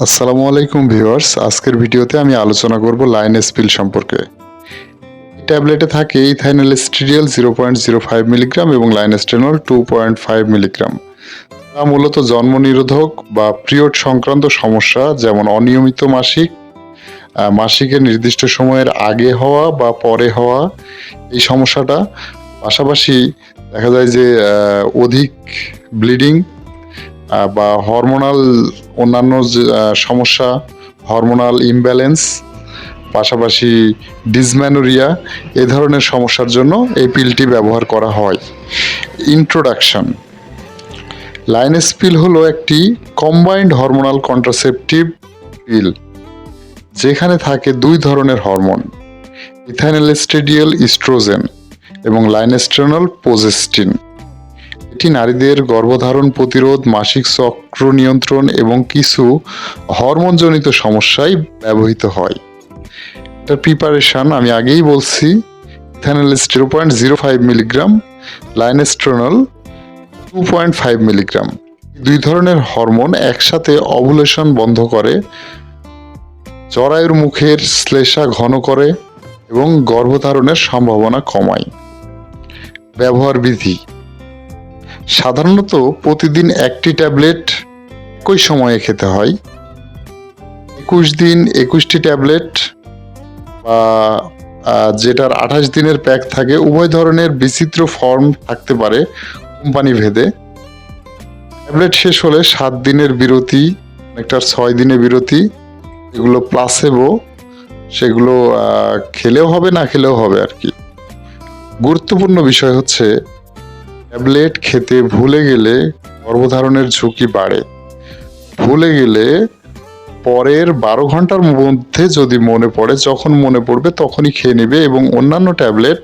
আসসালামু আলাইকুম ভিউয়ার্স। আজকের ভিডিওতে আমি আলোচনা করব লাইন স্পিল সম্পর্কে। ট্যাবলেটে থাকে ethinyl স্টিরিয়াল zero point zero five milligram এবং line lynestrenol two point five milligram. তা মূলত জন্ম নিরোধক বা পিরিয়ড সংক্রান্ত সমস্যা, যেমন অনিয়মিত মাসিক মাসিকের নির্দিষ্ট সময়ের আগে হওয়া বা পরে হওয়া এই সমস্যাটা। পাশাপাশি দেখা যায় যে অধিক ব্লিডিং বা হরমোনাল অন্যান্য সমস্যা হরমোনাল ইমব্যালেন্স পাশাপাশি ডিসম্যানোরিয়া এ ধরনের সমস্যার জন্য এই পিলটি ব্যবহার করা হয়। ইন্ট্রোডাকশন লাইনেস পিল হলো একটি কম্বাইন্ড হরমোনাল কন্ট্রাসেপটিভ পিল যেখানে থাকে দুই ধরনের হরমোন ইথাইনালেস্টেডিয়াল ইস্ট্রোজেন এবং লাইনেস্ট্রেনল পোজেস্টিন এটি নারীদের গর্ভধারণ প্রতিরোধ, মাসিক চক্র নিয়ন্ত্রণ এবং কিছু হরমোনজনিত সমস্যায় ব্যবহৃত হয়। এটার প্রিপারেশন আমি আগেই বলছি ethanol zero point zero five milligram lynestrenol two point five milligram দুই ধরনের হরমোন একসাথে অভুলেশন বন্ধ করে জরায়ুর মুখের শ্লেষা ঘন করে এবং গর্ভধারণের সম্ভাবনা কমায়। ব্যবহার বিধি। সাধারণত প্রতিদিন একটি ট্যাবলেট একই সময়ে খেতে হয়? একুশ দিন একুশটি ট্যাবলেট বা যেটার আঠাশ দিনের প্যাক থাকে, উভয় ধরনের বিচিত্র ফর্ম থাকতে পারে কোম্পানি ভেদে। ট্যাবলেট শেষ হলে সাত দিনের বিরতি একটার ছয় দিনের বিরতি, এগুলো প্লাসেবো সেগুলো খেলেও হবে, না খেলেও হবে আর কি। গুরুত্বপূর্ণ বিষয় হচ্ছে ট্যাবলেট খেতে ভুলে গেলে গর্ভধারণের ঝুঁকি বাড়ে। ভুলে গেলে পরের বারো ঘণ্টার মধ্যে যদি মনে পড়ে, যখন মনে পড়বে তখনই খেয়ে নেবে এবং অন্যান্য ট্যাবলেট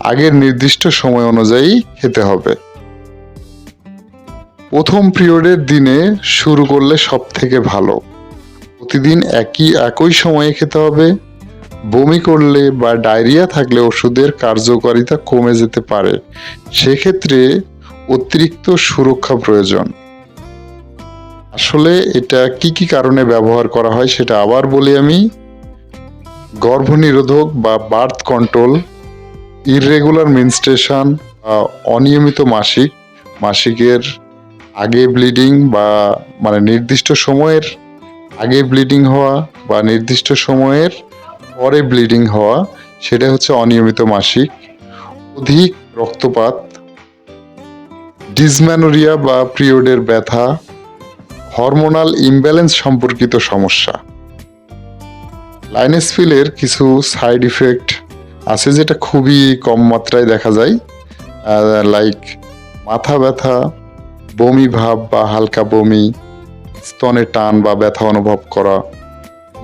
আগের নির্দিষ্ট সময় অনুযায়ী খেতে হবে। প্রথম পিরিয়ডের দিনে শুরু করলে সব থেকে ভালো। প্রতিদিন একই একই সময়ে খেতে হবে। বমি করলে বা ডায়রিয়া থাকলে ওষুধের কার্যকারিতা কমে যেতে পারে। সেক্ষেত্রে অতিরিক্ত সুরক্ষা প্রয়োজন। আসলে এটা কি কি কারণে ব্যবহার করা হয় সেটা আবার বলি আমি। গর্ভনিরোধক বা বার্থ কন্ট্রোল, ইররেগুলার বা অনিয়মিত মাসিক, মাসিকের আগে ব্লিডিং বা মানে নির্দিষ্ট সময়ের আগে ব্লিডিং হওয়া বা নির্দিষ্ট সময়ের পরে ব্লিডিং হওয়া, সেটা হচ্ছে অনিয়মিত মাসিক, অধিক রক্তপাত ডিসম্যানোরিয়া বা পিরিয়ডের ব্যথা হরমোনাল ইমব্যালেন্স সম্পর্কিত সমস্যা। লাইনেসফিলের কিছু সাইড ইফেক্ট আছে যেটা খুবই কম মাত্রায় দেখা যায় লাইক মাথা ব্যথা, বমি ভাব বা হালকা বমি, স্তনে টান বা ব্যথা অনুভব করা।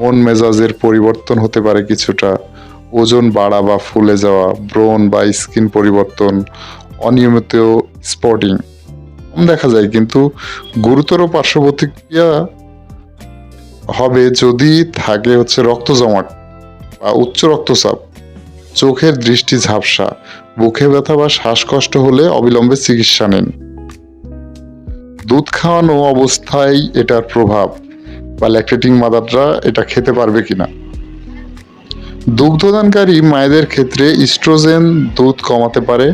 মন মেজাজের পরিবর্তন হতে পারে কিছুটা। ওজন বাড়া বা ফুলে যাওয়া, ব্রণ বা স্কিন পরিবর্তন, অনিয়মিত স্পটিং। দেখা যায় কিন্তু গুরুতর পার্শ্ব প্রতিক্রিয়া হবে যদি থাকে হচ্ছে রক্ত জমাট বা উচ্চ রক্তচাপ, চোখের দৃষ্টি ঝাপসা, বুকে ব্যথা বা শ্বাসকষ্ট হলে অবিলম্বে চিকিৎসা নিন। দুধ খাওয়ানো অবস্থায় এটার প্রভাব বা ল্যাকটেটিং মাদাররা এটা খেতে পারবে কিনা? দুগ্ধদানকারী মায়েদের ক্ষেত্রে ইস্ট্রোজেন দুধ কমাতে পারে,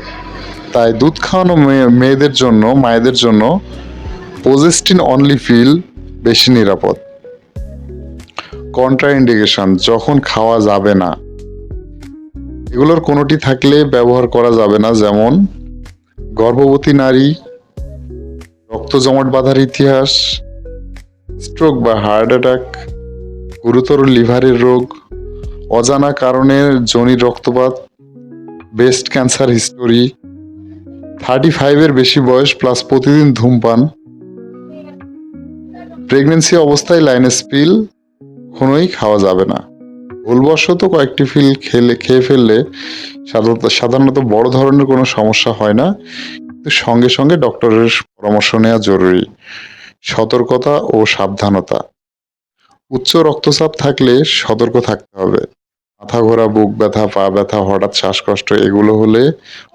তাই দুধ খাওয়ানো মেয়ে- মেয়েদের জন্য, মায়েদের জন্য পোজেস্টিন অনলি ফিল বেশি নিরাপদ। কন্ট্রাইন্ডিকেশন যখন খাওয়া যাবে না। এগুলোর কোনোটি থাকলে ব্যবহার করা যাবে না, যেমন গর্ভবতী নারী রক্ত জমাট বাঁধার ইতিহাস স্ট্রোক বা হার্ট অ্যাটাক গুরুতর লিভারের রোগ, অজানা কারণে জনির রক্তপাত ব্রেস্ট ক্যান্সার হিস্টোরি থার্টি ফাইভের বেশি বয়স প্লাস প্রতিদিন ধূমপান প্রেগনেন্সি অবস্থায় লাইনেস পিল কোনোই খাওয়া যাবে না। ভুলবশত কয়েকটি পিল খেলে খেয়ে ফেললে সাধারণত সাধারণত বড় ধরনের কোনো সমস্যা হয় না, কিন্তু সঙ্গে সঙ্গে ডক্টরের পরামর্শ নেওয়া জরুরি। সতর্কতা ও সাবধানতা। উচ্চ রক্তচাপ থাকলে সতর্ক থাকতে হবে। মাথা ঘোরা বুক ব্যথা, পা ব্যথা, হঠাৎ শ্বাসকষ্ট, এগুলো হলে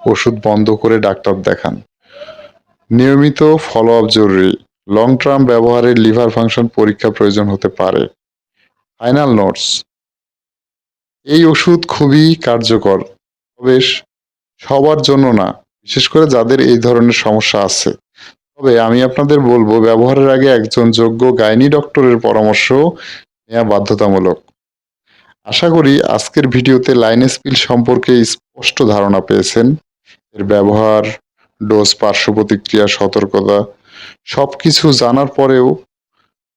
ওষুধ বন্ধ করে ডাক্তার দেখান। নিয়মিত ফলো আপ জরুরি। লং টার্ম ব্যবহারে লিভার ফাংশন পরীক্ষা প্রয়োজন হতে পারে। ফাইনাল নোটস এই ওষুধ খুবই কার্যকর। তবে সবার জন্য না, বিশেষ করে যাদের এই ধরনের সমস্যা আছে। তবে আমি আপনাদের বলব, ব্যবহারের আগে একজন যোগ্য গাইনি ডক্টরের পরামর্শ নেওয়া বাধ্যতামূলক। আশা করি আজকের ভিডিওতে লাইনেস পিল সম্পর্কে স্পষ্ট ধারণা পেয়েছেন। এর ব্যবহার, ডোজ, পার্শ্ব প্রতিক্রিয়া, সতর্কতা সব কিছু জানার পরেও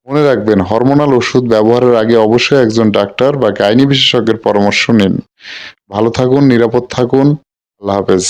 মনে রাখবেন, হরমোনাল ওষুধ ব্যবহারের আগে অবশ্যই একজন ডাক্তার বা গাইনি বিশেষজ্ঞের পরামর্শ নিন। ভালো থাকুন, নিরাপদ থাকুন। আল্লাহ হাফেজ।